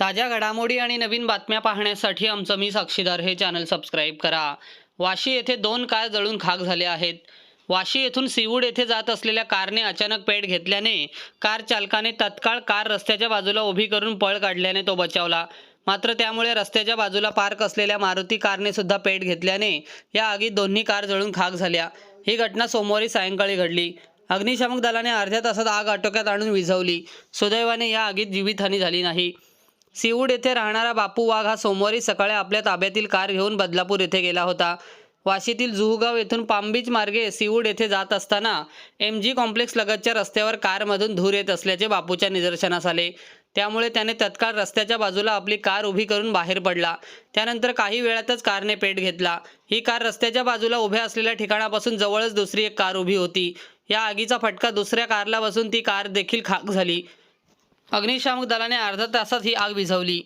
ताज्या घडामोडी आणि नवीन बातम्या पाहण्यासाठी आमचं मी साक्षीदार हे चॅनल सबस्क्राईब करा. वाशी येथे दोन कार जळून खाक झाले आहेत. वाशी येथून सिवूड येथे जात असलेल्या कारने अचानक पेट घेतल्याने कार चालकाने तत्काळ कार रस्त्याच्या बाजूला उभी करून पळ काढल्याने तो बचावला. मात्र त्यामुळे रस्त्याच्या बाजूला पार्क असलेल्या मारुती कारने सुद्धा पेट घेतल्याने या आगीत दोन्ही कार जळून खाक झाल्या. ही घटना सोमवारी सायंकाळी घडली. अग्निशामक दलाने अर्ध्या तासात आग आटोक्यात आणून विझवली. सुदैवाने या आगीत जीवितहानी झाली नाही. सिवूड येथे राहणारा बापू वाघ हा सोमवारी सकाळी आपल्या ताब्यातील कार घेऊन बदलापूर येथे गेला होता. वाशीतील जुहूगाव येथून पामबीच मार्गे सिऊड येथे जात असताना एम जी कॉम्प्लेक्स लगतच्या रस्त्यावर कारमधून धूर येत असल्याचे बापूच्या निदर्शनास आले. त्यामुळे त्याने तत्काळ रस्त्याच्या बाजूला आपली कार उभी करून बाहेर पडला. त्यानंतर काही वेळातच कारने पेट घेतला. ही कार रस्त्याच्या बाजूला उभ्या असलेल्या ठिकाणापासून जवळच दुसरी एक कार उभी होती. या आगीचा फटका दुसऱ्या कारला बसून ती कार देखील खाक झाली. अग्निशामक दलाने अर्धा तासात ही आग विझवली.